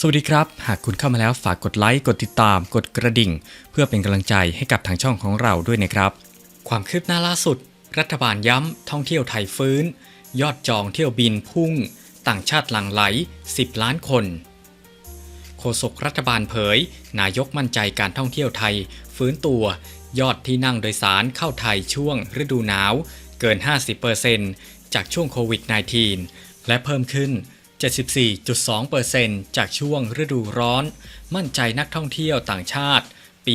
สวัสดีครับ หากคุณเข้ามาแล้วฝากกดไลค์ กดติดตาม กดกระดิ่ง เพื่อเป็นกำลังใจให้กับทางช่องของเราด้วยนะครับ ความคืบหน้าล่าสุด รัฐบาลย้ำท่องเที่ยวไทยฟื้น ยอดจองเที่ยวบินพุ่ง ต่างชาติหลั่งไหล 10 ล้านคน โฆษกรัฐบาลเผย นายกมั่นใจการท่องเที่ยวไทย ฟื้นตัว ยอดที่นั่งโดยสารเข้าไทยช่วงฤดูหนาว เกิน 50%จากช่วงโควิด -19 และเพิ่มขึ้น 74.2%จากช่วงฤดูร้อน มั่นใจนักท่องเที่ยวต่างชาติ ปี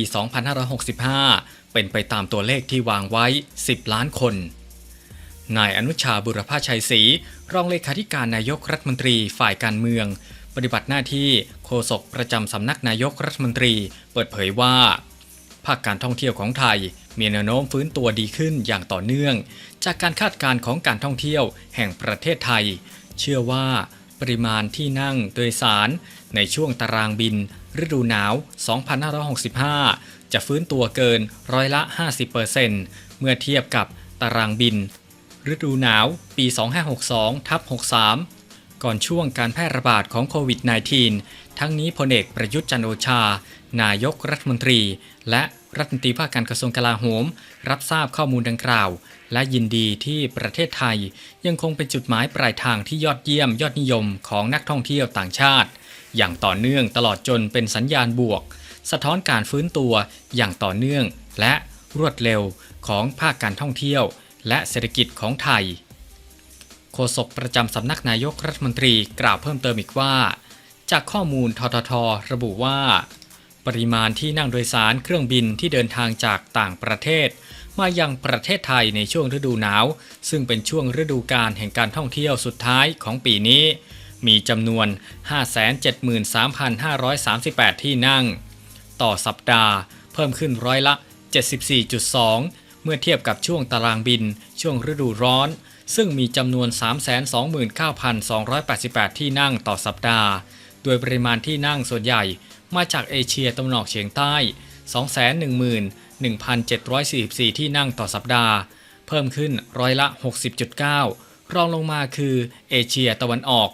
2565 เป็นไปตามตัวเลขที่วางไว้ 10 ล้านคน นายอนุชาบุรพาชัยศรีรองเลขาธิการนายกรัฐมนตรีฝ่ายการเมือง ปฏิบัติหน้าที่โฆษกประจำสำนักนายกรัฐมนตรี เปิดเผยว่า ภาคการท่องเที่ยวของไทยมีแนวโน้มฟื้นตัวดีขึ้นอย่างต่อเนื่อง จากการคาดการณ์ของการท่องเที่ยวแห่งประเทศไทย เชื่อว่า ปริมาณที่นั่งโดยสาร ในช่วงตารางบิน ฤดูหนาว 2565 จะฟื้นตัวเกินร้อยละ 50%เมื่อเทียบกับตารางบิน ฤดูหนาวปี 2562ทับ63 ก่อนช่วงการแพร่ระบาดของโควิด -19 ทั้งนี้พลเอกประยุทธ์จันโอชา นายกรัฐมนตรี และรัฐมนตรีว่าการกระทรวงกลาโหม รับทราบข้อมูลดังกล่าว และยินดีที่ประเทศไทยยังคงเป็นจุดหมายปลายทางที่ยอดเยี่ยมยอดนิยมของนักท่องเที่ยวต่างชาติ อย่างต่อเนื่องตลอดจนเป็นสัญญาณบวก สะท้อนการฟื้นตัวอย่างต่อเนื่อง และรวดเร็วของภาคการท่องเที่ยว และเศรษฐกิจของไทยโฆษกประจำสำนักนายกรัฐมนตรีกล่าวเพิ่มเติมอีกว่า จากข้อมูลททท ระบุว่า ปริมาณที่นั่งโดยสารเครื่องบินที่เดินทางจากต่างประเทศ มายังประเทศไทยในช่วงฤดูหนาว ซึ่งเป็นช่วงฤดูกาลแห่งการท่องเที่ยวสุดท้ายของปีนี้ มีจำนวน 573,538 ที่นั่ง ต่อสัปดาห์ เพิ่มขึ้นร้อยละ 74.2 เมื่อเทียบกับช่วงตารางบิน ช่วงฤดูร้อน ซึ่งมีจำนวน 329,288 ที่นั่งต่อสัปดาห์ โดยปริมาณที่นั่งส่วนใหญ่มาจากเอเชียตะวันออกเฉียงใต้ 1,744 ที่นั่งต่อสัปดาห์ เพิ่มขึ้นร้อยละ 60.9 รองลงมาคือเอเชียตะวันออก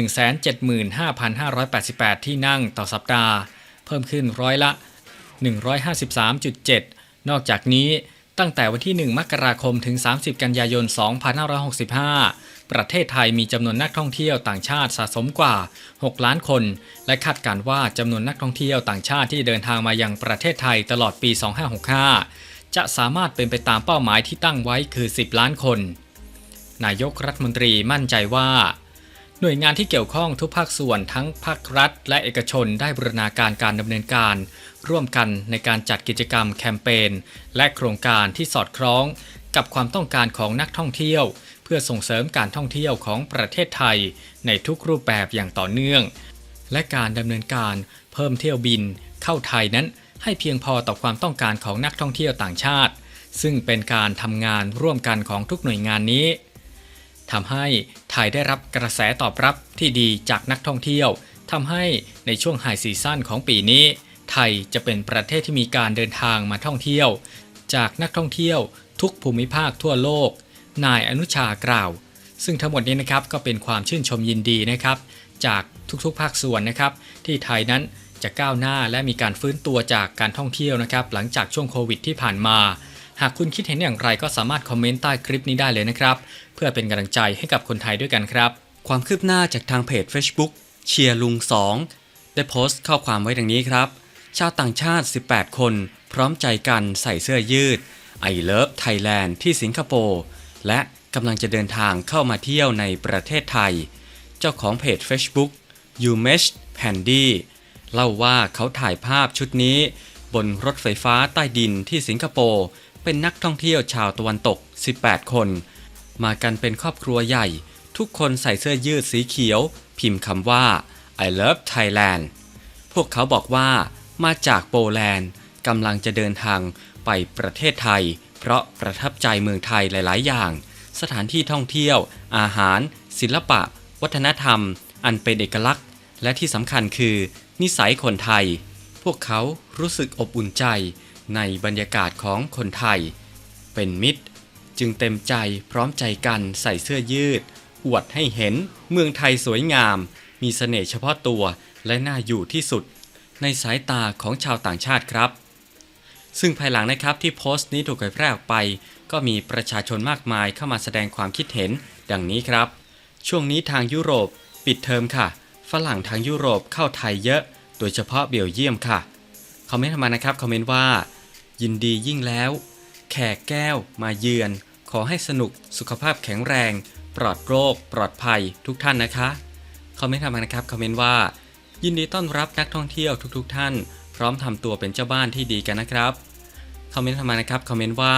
175,588 ที่นั่งต่อสัปดาห์ เพิ่มขึ้นร้อยละ 153.7 นอกจากนี้ ตั้งแต่วันที่ 1 มกราคมถึง 30 กันยายน 2565 ประเทศไทยมีจำนวนนักท่องเที่ยวต่างชาติสะสมกว่า 6 ล้านคน และคาดการว่าจำนวนนักท่องเที่ยวต่างชาติที่เดินทางมายังประเทศไทยตลอดปี 2565 จะสามารถเป็นไปตามเป้าหมายที่ตั้งไว้คือ 10 ล้านคน นายกรัฐมนตรีมั่นใจว่า หน่วยงานที่เกี่ยวข้องทุกภาคส่วนทั้งภาครัฐ และเอกชนได้บูรณาการการดำเนินการ ร่วมกันในการจัดกิจกรรมแคมเปญและโครงการที่สอดคล้อง กับความต้องการของนักท่องเที่ยว เพื่อส่งเสริมการท่องเที่ยวของประเทศไทย ในทุกรูปแบบอย่างต่อเนื่อง และการดำเนินการเพิ่มเที่ยวบิน เข้าไทยนั้น ให้เพียงพอต่อความต้องการของนักท่องเที่ยวต่างชาติ ซึ่งเป็นการทำงานร่วมกันของทุกหน่วยงานนี้ ทำให้ไทยได้รับกระแสตอบรับที่ดีจากนักท่องเที่ยวทำให้ในช่วงไฮซีซั่นของปีนี้ ไทยจะเป็นประเทศที่มีการเดินทางมาท่องเที่ยว จากนักท่องเที่ยวทุกภูมิภาคทั่วโลก นายอนุชากล่าว ซึ่งทั้งหมดนี้นะครับก็เป็นความชื่นชมยินดีนะครับ จากทุกๆภาคส่วนนะครับ ที่ไทยนั้นจะก้าวหน้าและมีการฟื้นตัวจากการท่องเที่ยวนะครับ หลังจากช่วงโควิดที่ผ่านมา หากคุณคิดเห็นอย่างไรก็สามารถคอมเมนต์ใต้คลิปนี้ได้เลยนะครับ พื่อเป็นกำลังใจให้กับคนไทยด้วยกันครับ ความคืบหน้าจากทางเพจ Facebook เชียร์ลุง 2 ได้โพสต์ข้อความไว้ดังนี้ครับ ชาวต่างชาติ 18 คน พร้อมใจกันใส่เสื้อยืด I Love Thailand ที่สิงคโปร์และกำลังจะเดินทางเข้ามาเที่ยวในประเทศไทย เจ้าของเพจ Facebook u m e s h Pandy เล่าว่าเขาถ่ายภาพชุดนี้ บนรถไฟฟ้าใต้ดินที่สิงคโปร์เป็นนักท่องเที่ยวชาวตะวันตก 18 คน มากันเป็นครอบครัวใหญ่ ทุกคนใส่เสื้อยืดสีเขียว พิมพ์คำว่า I love Thailand พวกเขาบอกว่า มาจากโปแลนด์กำลังจะเดินทางไปประเทศไทย เพราะประทับใจเมืองไทยหลาย ๆ อย่าง สถานที่ท่องเที่ยว อาหาร ศิลปะ วัฒนธรรม อันเป็นเอกลักษณ์ และที่สำคัญคือ นิสัยคนไทย พวกเขารู้สึกอบอุ่นใจในบรรยากาศของคนไทย เป็นมิตร จึงเต็มใจพร้อมใจกันใส่เสื้อยืด อวดให้เห็นเมืองไทยสวยงาม มีเสน่ห์เฉพาะตัวและน่าอยู่ที่สุด ในสายตาของชาวต่างชาติครับ ซึ่งภายหลังนะครับที่โพสต์นี้ถูกเผยแพร่ออกไป ก็มีประชาชนมากมายเข้ามาแสดงความคิดเห็น ดังนี้ครับ ช่วงนี้ทางยุโรป ปิดเทอมค่ะ ฝรั่งทางยุโรปเข้าไทยเยอะ โดยเฉพาะเบลเยียมค่ะคอมเมนต์มานะครับคอมเมนต์ว่า ยินดียิ่งแล้ว แขกแก้วมาเยือน ขอให้สนุกสุขภาพแข็งแรง ปลอดโรค ปลอดภัยทุกท่านนะคะคอมเมนต์มานะครับคอมเมนต์ว่า ยินดีต้อนรับนักท่องเที่ยวทุกๆทท่าน พร้อมทำตัวเป็นเจ้าบ้านที่ดีกันนะครับคอมเมนต์มานะครับคอมเมนต์ว่า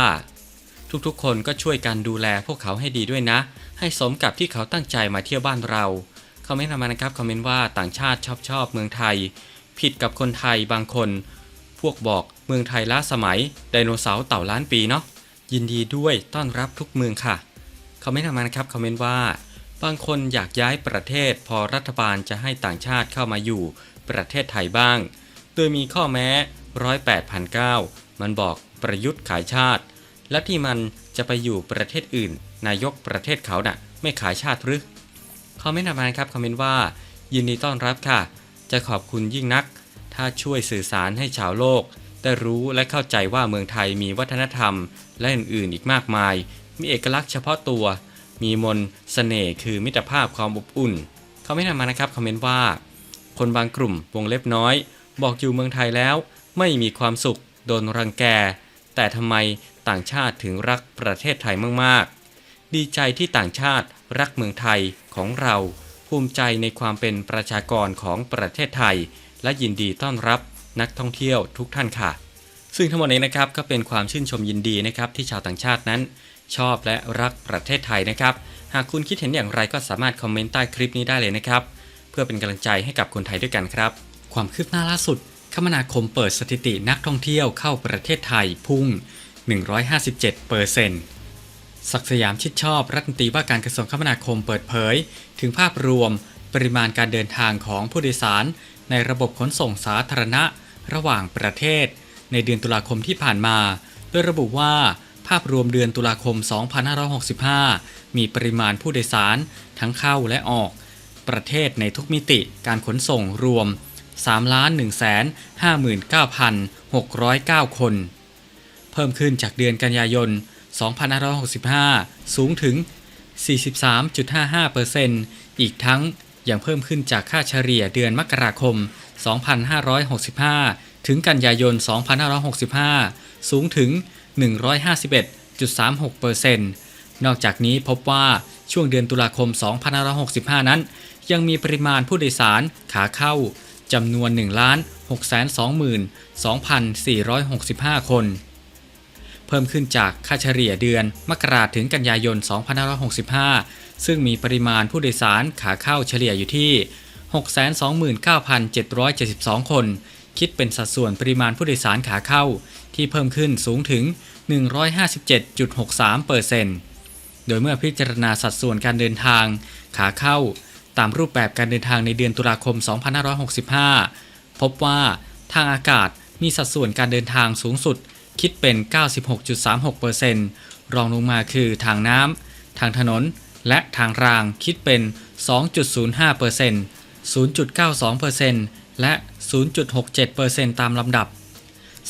ทุกๆ คนก็ช่วยกันดูแลพวกเขาให้ดีด้วยนะ ให้สมกับที่เขาตั้งใจมาเที่ยวบ้านเราคอมเมนต์มานะครับคอมเมนต์ว่าต่างชาติชอบชอบเมืองไทย ผิดกับคนไทยบางคน พวกบอก เมืองไทยล้าสมัย ไดโนเสาร์เต่าล้านปีเนาะ ยินดีด้วยต้อนรับทุกเมืองค่ะ คอมเมนต์มานะครับ คอมเมนต์ว่า บางคนอยากย้ายประเทศ พอรัฐบาลจะให้ต่างชาติเข้ามาอยู่ประเทศไทยบ้าง โดยมีข้อแม้ร้อยแปดพันเก้ามันบอกประยุทธ์ขายชาติ และที่มันจะไปอยู่ประเทศอื่น นายกประเทศเขาน่ะ ไม่ขายชาติหรือคอมเมนต์มานะครับคอมเมนต์ว่ายินดีต้อนรับค่ะ จะขอบคุณยิ่งนัก ถ้าช่วยสื่อสารให้ชาวโลก ได้รู้และเข้าใจว่าเมืองไทยมีวัฒนธรรม และอื่นๆอีกมากมาย มีเอกลักษณ์เฉพาะตัว มีมนต์เสน่ห์คือมิตรภาพความอบอุ่น เขาไม่นำมานะครับคอมเมนต์ว่า คนบางกลุ่มวงเล็บน้อย บอกอยู่เมืองไทยแล้ว ไม่มีความสุข โดนรังแก แต่ทำไมต่างชาติถึงรักประเทศไทยมากๆ ดีใจที่ต่างชาติรักเมืองไทยของเรา ภูมิใจในความเป็นประชากรของประเทศไทย และยินดีต้อนรับ นักท่องเที่ยวทุกท่านค่ะ ซึ่งทั้งหมดนี้นะครับก็เป็นความชื่นชมยินดีนะครับที่ชาวต่างชาตินั้น ชอบและรักประเทศไทยนะครับ หากคุณคิดเห็นอย่างไรก็สามารถคอมเมนต์ใต้คลิปนี้ได้เลยนะครับ เพื่อเป็นกำลังใจให้กับคนไทยด้วยกันครับ ความคืบหน้าล่าสุด คมนาคมเปิดสถิตินักท่องเที่ยวเข้าประเทศไทยพุ่ง 157เปอร์เซ็นต์ศักสยามชิดชอบรัฐมนตรีว่าการกระทรวงคมนาคมเปิดเผย ถึงภาพรวมปริมาณการเดินทางของผู้โดยสาร ในระบบขนส่งสาธารณะ ระหว่างประเทศ ในเดือนตุลาคมที่ผ่านมา โดยระบุว่าภาพรวมเดือนตุลาคม 2565 มีปริมาณผู้โดยสารทั้งเข้าและออก ประเทศในทุกมิติการขนส่งรวม 3,159,609 คน เพิ่มขึ้นจากเดือนกันยายน 2565 สูงถึง 43.55%อีกทั้งยังเพิ่มขึ้นจากค่าเฉลี่ยเดือนมกราคม 2565 ถึงกันยายน 2565 สูงถึง 151.36%นอกจากนี้พบว่าช่วงเดือนตุลาคม 2565 นั้น ยังมีปริมาณผู้โดยสารขาเข้าจำนวน 1 622,465 คน เพิ่มขึ้นจากค่าเฉลี่ยเดือนมกราถึงกันยายน 2565 ซึ่งมีปริมาณผู้โดยสารขาเข้าเฉลี่ยอยู่ที่ 629,772 คน คิดเป็นสัดส่วนปริมาณผู้โดยสารขาเข้า ที่เพิ่มขึ้นสูงถึง 157.63%โดยเมื่อพิจารณาสัดส่วนการเดินทางขาเข้า ตามรูปแบบการเดินทางในเดือนตุลาคม 2565 พบว่าทางอากาศมีสัดส่วนการเดินทางสูงสุด คิดเป็น 96.36%รองลงมาคือทางน้ำ ทางถนน และทางรางคิดเป็น 2.05% 0.92%และ 0.67%ตามลำดับ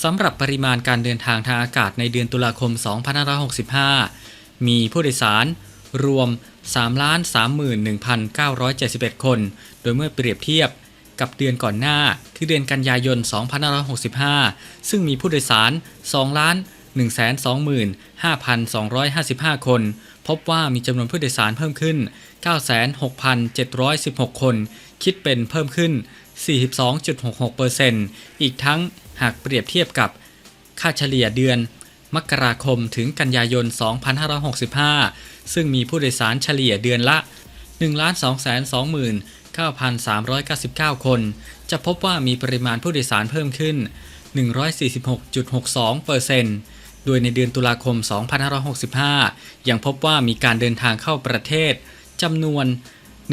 สำหรับปริมาณการเดินทางทางอากาศในเดือนตุลาคม 2565 มีผู้โดยสารรวม 331,971 คน โดยเมื่อเปรียบเทียบกับเดือนก่อนหน้า คือเดือนกันยายน 2565 ซึ่งมีผู้โดยสาร 2 125,255 คน พบว่ามีจำนวนผู้โดยสารเพิ่มขึ้น 96,716 คน คิดเป็นเพิ่มขึ้น 42.66%อีกทั้งหากเปรียบเทียบกับค่าเฉลี่ยเดือน มกราคมถึงกันยายน 2565 ซึ่งมีผู้โดยสารเฉลี่ยเดือนละ 1,229,399 คน จะพบว่ามีปริมาณผู้โดยสารเพิ่มขึ้น 146.62%โดยในเดือนตุลาคม 2565 ยังพบว่ามีการเดินทางเข้าประเทศ จำนวน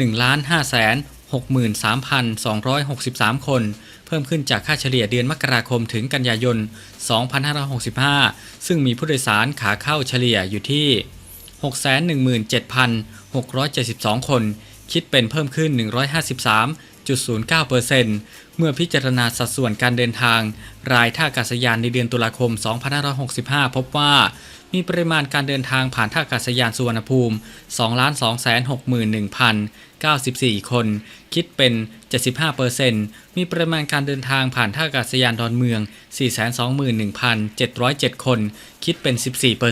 1,563,263 คน เพิ่มขึ้นจากค่าเฉลี่ยเดือนมกราคมถึงกันยายน 2565 ซึ่งมีผู้โดยสารขาเข้าเฉลี่ยอยู่ที่ 617,672 คน คิดเป็นเพิ่มขึ้น 153.09%เมื่อพิจารณาสัดส่วนการเดินทาง รายท่าอากาศยานในเดือนตุลาคม 2565 พบว่า มีปริมาณการเดินทางผ่านท่าอากาศยานสุวรรณภูมิ 2,261,094 คน คิดเป็น 75%มีปริมาณการเดินทางผ่านท่าอากาศยานดอนเมือง 421,707 คน คิดเป็น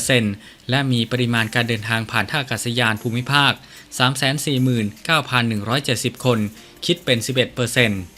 14%และมีปริมาณการเดินทางผ่านท่าอากาศยานภูมิภาค 349,170 คน คิดเป็น 11%